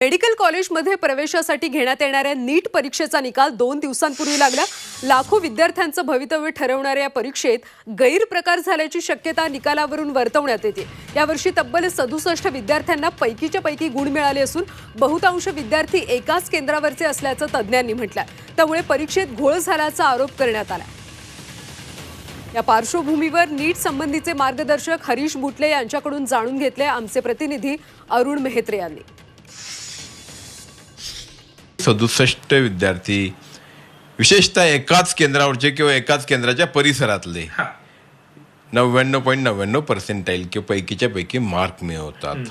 Medical कॉलेजमध्ये प्रवेशासाठी घेण्यात येणाऱ्या नीट परीक्षेचा निकाल दोन दिवसांपूर्वी लागला. लाखो विद्यार्थ्यांचं भवितव्य ठरवणाऱ्या या परीक्षेत गैरप्रकार झाल्याची शक्यता निकालावरून वर्तवण्यात येते. यावर्षी तब्बल सदुसष्ट विद्यार्थ्यांना पैकीच्या पैकी गुण मिळाले असून बहुतांश विद्यार्थी एकाच केंद्रावरचे असल्याचं तज्ज्ञांनी म्हटलं त्यामुळे परीक्षेत घोळ झाल्याचा आरोप करण्यात आला या पार्श्वभूमीवर नीट संबंधीचे मार्गदर्शक हरीश बुटले यांच्याकडून जाणून घेतले आमचे प्रतिनिधी अरुण मेहत्रे यांनी. सदुसष्ट विद्यार्थी विशेषतः एकाच केंद्रावरचे किंवा एकाच केंद्राच्या परिसरातले. नव्याण्णव पॉईंट नव्याण्णव पर्सेंटाईल किंवा पैकीच्या पैकी मार्क मिळवतात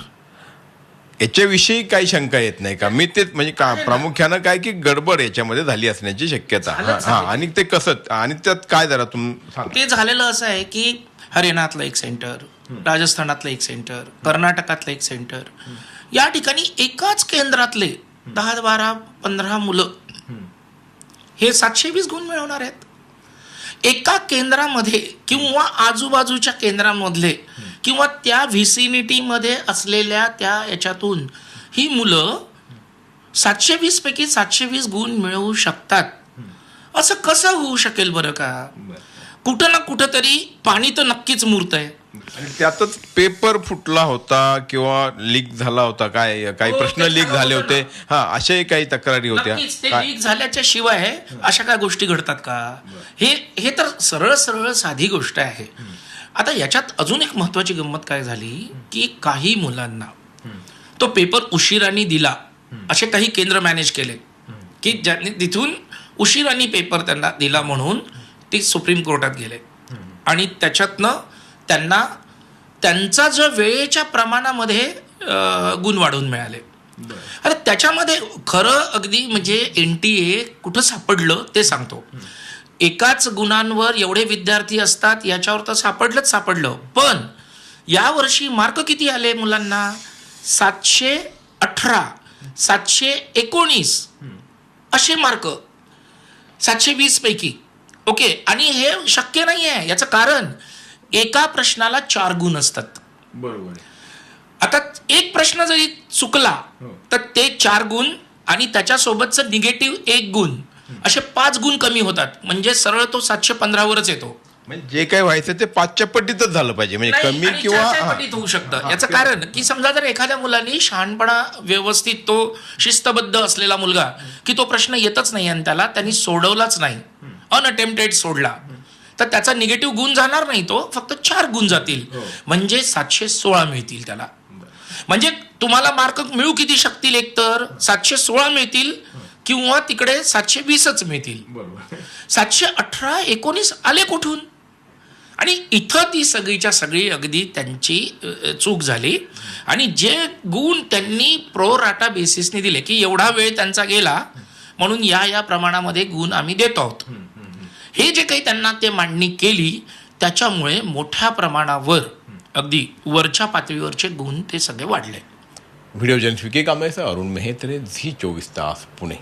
याच्याविषयी काही शंका येत नाही का? मी तेच म्हणजे का प्रामुख्यानं काय की गडबड याच्यामध्ये झाली असण्याची शक्यता. हा. आणि ते कसं आणि त्यात काय जरा तुम ते झालेलं असं आहे की हरियाणातलं एक सेंटर राजस्थानातलं एक सेंटर कर्नाटकातलं एक सेंटर या ठिकाणी एकाच केंद्रातले दहा बारा पंधरा मुलं. हे सातशे वीस गुण मिळवणार आहेत. एका केंद्रामध्ये किंवा आजूबाजूच्या केंद्रामधले किंवा त्या व्हिसिनिटीमध्ये असलेल्या त्या याच्यातून ही मुलं सातशे वीस पैकी सातशे वीस गुण मिळवू शकतात. असं कसं होऊ शकेल बरं का? कुठं ना कुठं तरी पाणी तर नक्कीच मूर्त आहे आणि त्यातच पेपर फुटला होता किंवा लीक झाला होता काय काही हो, प्रश्न ते लीक झालं झाले होतं हा अशाही काही तक्रारी होत्या. नक्कीच ते काय- लीक झाल्याच्या शिवाय अशा काय गोष्टी घडतात का? हे हे तर सरळ सरळ साधी गोष्ट आहे. आता याच्यात अजून एक महत्वाची गंमत काय झाली की काही मुलांना तो पेपर उशिराने दिला असे काही केंद्र मॅनेज केले. की ज्यांनी तिथून उशिराने पेपर त्यांना दिला म्हणून ते सुप्रीम कोर्टात गेले. आणि त्याच्यातनं त्यांना त्यांचा जो वेळेच्या प्रमाणामध्ये गुण वाढवून मिळाले. अरे त्याच्यामध्ये खरं अगदी म्हणजे एन टी ए कुठं सापडलं ते सांगतो. एकाच गुणांवर एवढे विद्यार्थी असतात याच्यावर तर सापडलंच सापडलं. पण यावर्षी मार्क किती आले मुलांना? सातशे अठरा सातशे एकोणीस असे मार्क. सातशे वीस पैकी. ओके आणि हे शक्य नाही आहे याचं कारण एका प्रश्नाला चार गुण असतात. बरोबर. आता एक प्रश्न जरी चुकला तर ते चार गुण आणि त्याच्यासोबतचं निगेटिव्ह एक गुण असे पाच गुण कमी होतात. म्हणजे सरळ तो सातशे पंधरावरच येतो. म्हणजे जे काही व्हायचं ते पाचच्या पट्टीतच झालं पाहिजे. म्हणजे कमी किंवा हा. पटीत होऊ शकतं. हा, याचं ते- कारण की समजा जर एखाद्या मुलांनी शहाणपणा व्यवस्थित तो शिस्तबद्ध असलेला मुलगा की तो प्रश्न येतच नाही आणि त्याला त्यांनी सोडवलाच नाही. अनअटेम्प्टेड सोडला. तर त्याचा निगेटिव्ह गुण जाणार नाही तो फक्त चार गुण जातील. हो. म्हणजे सातशे सोळा मिळतील त्याला. म्हणजे तुम्हाला मार्क मिळू किती शकतील एकतर? सातशे सोळा मिळतील किंवा तिकडे सातशे वीसच मिळतील. सातशे अठरा एकोणीस आले कुठून? आणि इथं ती सगळीच्या सगळी अगदी त्यांची चूक झाली. आणि जे गुण त्यांनी प्रो राटा बेसिसने दिले की एवढा वेळ त्यांचा गेला म्हणून या या प्रमाणामध्ये गुण आम्ही देतो आहोत. हे जे काही त्यांना ते मांडणी केली त्याच्यामुळे मोठ्या प्रमाणावर अगदी वरच्या पातळीवरचे गुण ते सगळे वाढले. Video journalist V K Arun Mehatre Zee चोवीस तास पुणे.